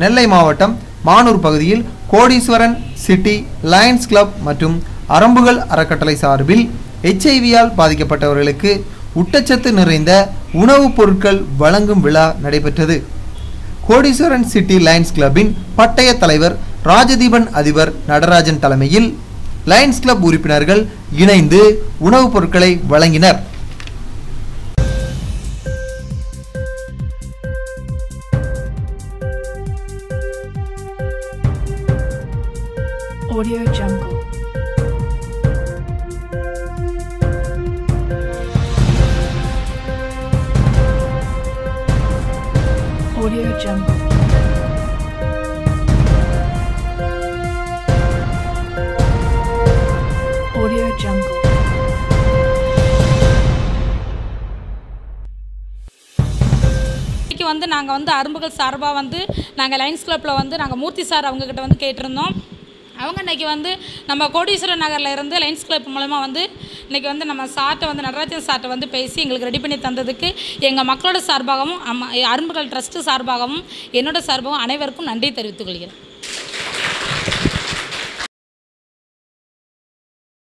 நெல்லை மாவட்டம் மானூர் பகுதியில் கோடீஸ்வரன் city Lions club மற்றும் அரம்புகள் அறக்கட்டளை சார்பில் எச்ஐவியால் பாதிக்கப்பட்டவர்களுக்கு ஊட்டச்சத்து நிறைந்த உணவுப் பொருட்கள் வழங்கும் விழா நடைபெற்றது. கோடீஸ்வரன் சிட்டி லயன்ஸ் கிளப்பின் பட்டய தலைவர் ராஜதீபன் அதிபர் நடராஜன் தலைமையில் லயன்ஸ் கிளப் உறுப்பினர்கள் இணைந்து உணவுப் பொருட்களை வழங்கினர். Audio Jungle. Audio Jungle. Audio Jungle. வந்து நாங்கள் வந்து அரும்புகள் சார்பாக வந்து நாங்கள் லைன்ஸ் கிளப்பில் வந்து நாங்கள் மூர்த்தி சார் அவங்கக்கிட்ட வந்து கேட்டிருந்தோம் அவங்க இன்றைக்கி வந்து நம்ம கோடீஸ்வரர் நகரில் இருந்து லைன்ஸ் கிளப் மூலமாக வந்து இன்னைக்கு வந்து நம்ம சார்ட்டை வந்து நடராஜன் சார்ட்டை வந்து பேசி எங்களுக்கு ரெடி பண்ணி தந்ததுக்கு எங்கள் மக்களோட சார்பாகவும் அம்மா அரும்புகள் ட்ரஸ்ட்டு சார்பாகவும் என்னோட சார்பாகவும் அனைவருக்கும் நன்றி தெரிவித்துக் கொள்கிறேன்.